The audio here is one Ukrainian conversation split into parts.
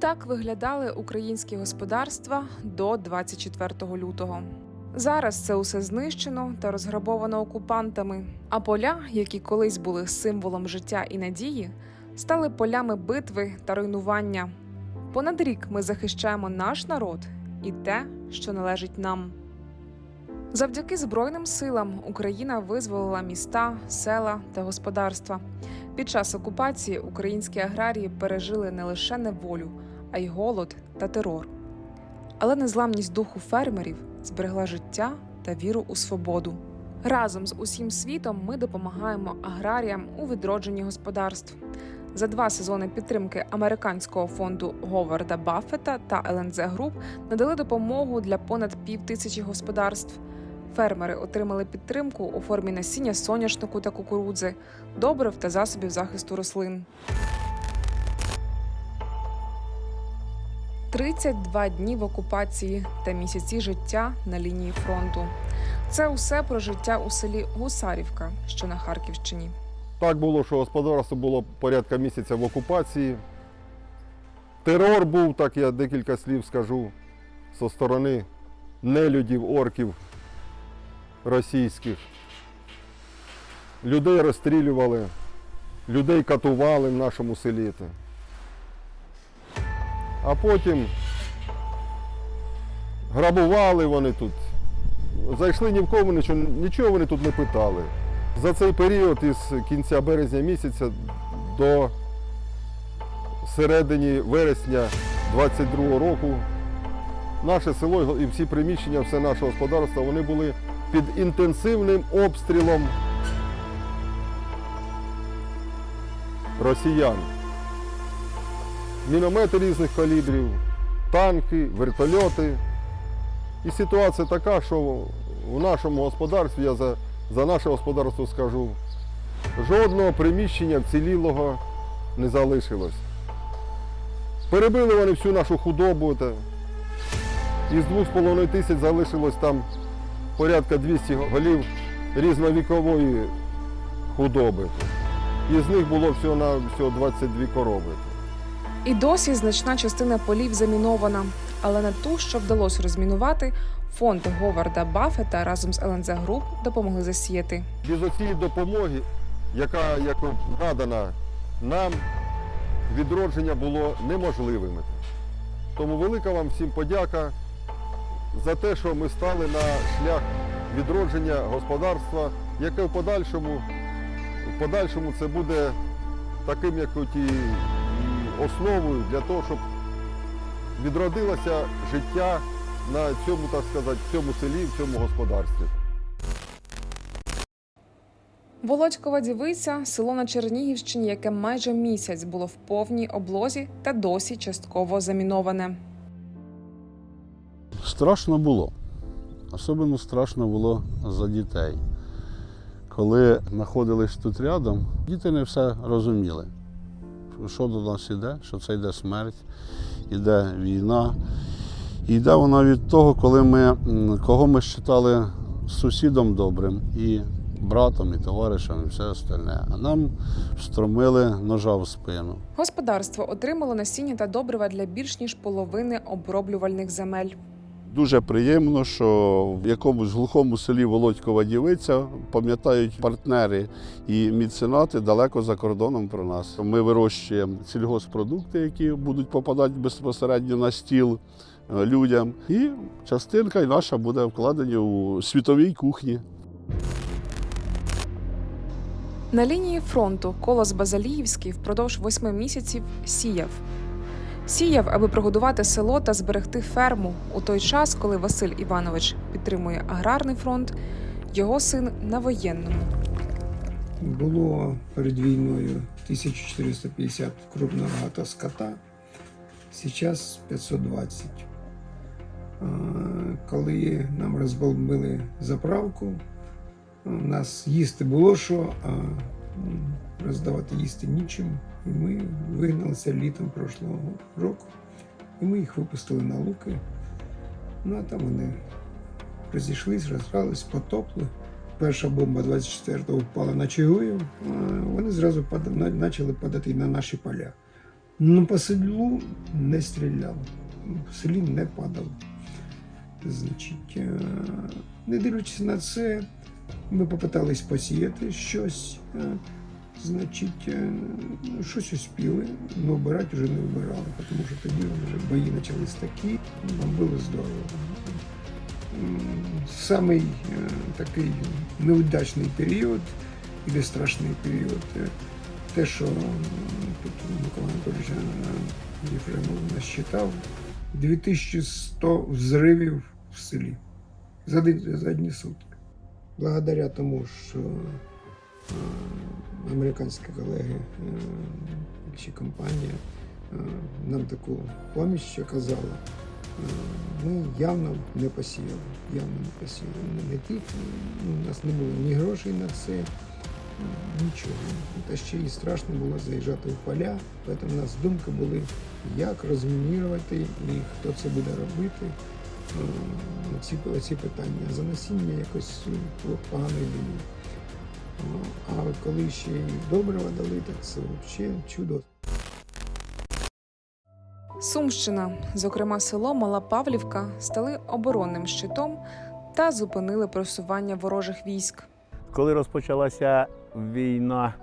Так виглядали українські господарства до 24 лютого. Зараз це усе знищено та розграбовано окупантами. А поля, які колись були символом життя і надії, стали полями битви та руйнування. Понад рік ми захищаємо наш народ і те, що належить нам. Завдяки Збройним силам Україна визволила міста, села та господарства. Під час окупації українські аграрії пережили не лише неволю, а й голод та терор. Але незламність духу фермерів зберегла життя та віру у свободу. Разом з усім світом ми допомагаємо аграріям у відродженні господарств. За два сезони підтримки американського фонду Говарда Баффета та ЛНЗ Груп надали допомогу для понад пів тисячі господарств. Фермери отримали підтримку у формі насіння соняшнику та кукурудзи, добрив та засобів захисту рослин. 32 дні в окупації та місяці життя на лінії фронту. Це усе про життя у селі Гусарівка, що на Харківщині. Так було, що господарство було порядка місяця в окупації. Терор був, так я декілька слів скажу, зі сторони нелюдів, орків російських. Людей розстрілювали, людей катували в нашому селі. А потім грабували вони тут. Зайшли ні в кого нічого, нічого вони тут не питали. За цей період із кінця березня місяця до середини вересня 22 року наше село і всі приміщення, все наше господарство, вони були під інтенсивним обстрілом росіян. Міномети різних калібрів, танки, вертольоти. І ситуація така, що в нашому господарстві, я за, за наше господарство скажу, жодного приміщення вцілілого не залишилось. Перебили вони всю нашу худобу. Та, із 2,5 тисяч залишилось там порядка 200 голів різновікової худоби. Із них було всього на всього 22 корови. І досі значна частина полів замінована. Але на ту, що вдалося розмінувати, фонд Говарда Баффета разом з ЛНЗ Груп допомогли засіяти. Без оцієї допомоги, яка як надана нам, відродження було неможливим. Тому велика вам всім подяка за те, що ми стали на шлях відродження господарства, яке в подальшому, в подальшому це буде таким, як от і основою для того, щоб відродилося життя на цьому, так сказати, в цьому селі, в цьому господарстві. Володькова дівиця село на Чернігівщині, яке майже місяць було в повній облозі та досі частково заміноване. Страшно було. Особливо страшно було за дітей. Коли знаходились тут рядом, діти не все розуміли, що до нас йде, що це йде смерть, йде війна. І йде вона від того, коли ми, кого ми вважали сусідом добрим, і братом, і товаришем, і все остальне. А нам встромили ножа в спину. Господарство отримало насіння та добрива для більш ніж половини оброблювальних земель. Дуже приємно, що в якомусь глухому селі Володькова дівиця пам'ятають партнери і міценати далеко за кордоном про нас. Ми вирощуємо сільгоспродукти, які будуть попадати безпосередньо на стіл е, людям. І частинка наша буде вкладення у світовій кухні. На лінії фронту Колос Базаліївський впродовж восьми місяців сіяв. Сіяв, аби прогодувати село та зберегти ферму у той час, коли Василь Іванович підтримує аграрний фронт, його син на воєнному. Було перед війною 1450 крупного рогата скота, зараз 520. Коли нам розбомбили заправку, у нас їсти було що, а роздавати їсти нічим. І ми вигналися літом прошлого року. І ми їх випустили на луки. Ну а там вони розійшлись, розгрались, потопли. Перша бомба 24-го впала на Чигуїв, вони зразу почали падати на наші поля. Ну, по селу не стріляв, в селі не падав. Значить, е, не дивлячись на це, ми попитались посіяти щось. Значить, е, щось успіли, але вбирати вже не вбирали, тому що тоді вже бої почались такі, було здорово. Самий е, такий неудачний період, і страшний період, е, те, що тут Микола Анатолійович Єфремов насчитав, 2100 взривів в селі за, за одні сутки. Благодаря тому, що американські колеги е, чи компанія е, нам таку поміч оказала, е, ми явно не посіяли. Явно не посіяли. Не, ті, ну, у нас не було ні грошей на це, нічого. Та ще й страшно було заїжджати в поля, тому у нас думки були, як розмінірувати і хто це буде робити. Е, Ці, ці питання. За насіння якось е, погано йдемо. Коли ще й добрива дали, так це взагалі чудо. Сумщина, зокрема село Мала Павлівка, стали оборонним щитом та зупинили просування ворожих військ. Коли розпочалася війна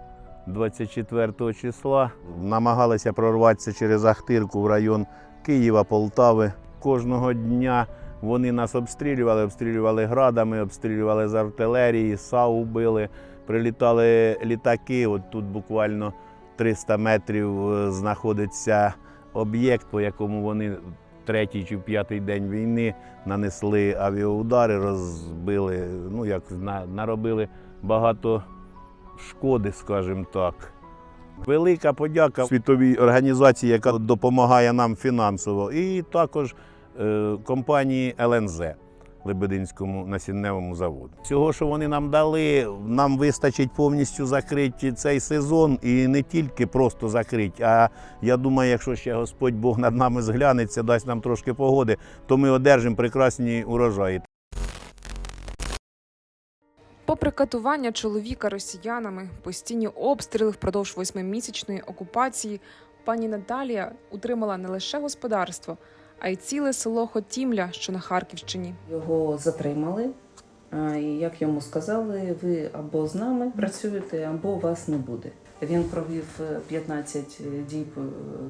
24 числа, намагалися прорватися через Ахтирку в район Києва, Полтави. Кожного дня вони нас обстрілювали, обстрілювали градами, обстрілювали з артилерії, САУ били, прилітали літаки. От тут буквально 300 метрів е, знаходиться об'єкт, по якому вони третій чи п'ятий день війни нанесли авіаудари, розбили, ну як наробили багато шкоди, скажімо так. Велика подяка світовій організації, яка допомагає нам фінансово, і також е, компанії ЛНЗ Лебединському насінневому заводу. Цього, що вони нам дали, нам вистачить повністю закрити цей сезон і не тільки просто закрити. А я думаю, якщо ще Господь Бог над нами зглянеться, дасть нам трошки погоди, то ми одержимо прекрасні урожаї. Попри катування чоловіка росіянами, постійні обстріли впродовж восьмимісячної окупації, пані Наталія утримала не лише господарство, а й ціле село Хотімля, що на Харківщині. Його затримали. І як йому сказали, ви або з нами працюєте, або вас не буде. Він провів е, 15 діб е,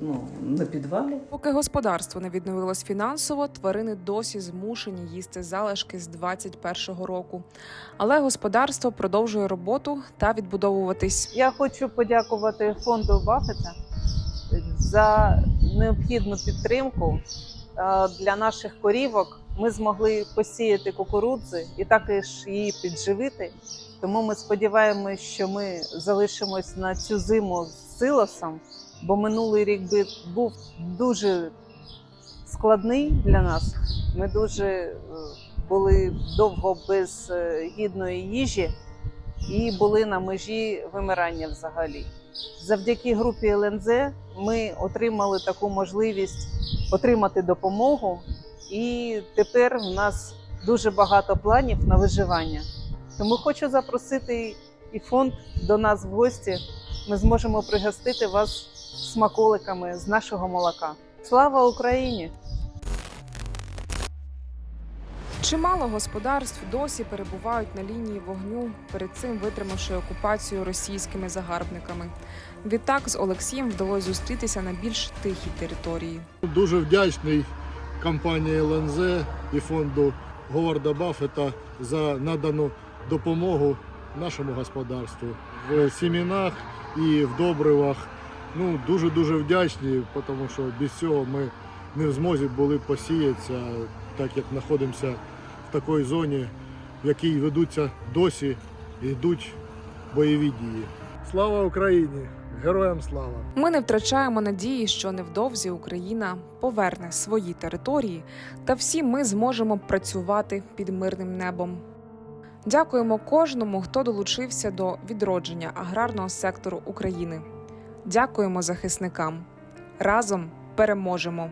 ну, на підвалі. Поки господарство не відновилось фінансово, тварини досі змушені їсти залишки з 21-го року. Але господарство продовжує роботу та відбудовуватись. Я хочу подякувати фонду Баффета за необхідну підтримку Е, для наших корівок. Ми змогли посіяти кукурудзи і також її підживити. Тому ми сподіваємось, що ми залишимось на цю зиму з силосом, бо минулий рік би був дуже складний для нас. Ми дуже е, були довго без е, гідної їжі і були на межі вимирання взагалі. Завдяки групі ЛНЗ ми отримали таку можливість отримати допомогу, і тепер в нас дуже багато планів на виживання. Тому хочу запросити і фонд до нас в гості. Ми зможемо пригостити вас смаколиками з нашого молока. Слава Україні! Чимало господарств досі перебувають на лінії вогню, перед цим витримавши окупацію російськими загарбниками. Відтак з Олексієм вдалося зустрітися на більш тихій території. Дуже вдячний компанії ЛНЗ і фонду Говарда Баффета за надану допомогу нашому господарству в сімінах і в добривах. Ну, дуже-дуже вдячні, тому що без цього ми не в змозі були посіятися, так як знаходимося такій зоні, в якій ведуться досі йдуть бойові дії. Слава Україні! Героям слава! Ми не втрачаємо надії, що невдовзі Україна поверне свої території, та всі ми зможемо працювати під мирним небом. Дякуємо кожному, хто долучився до відродження аграрного сектору України. Дякуємо захисникам. Разом переможемо!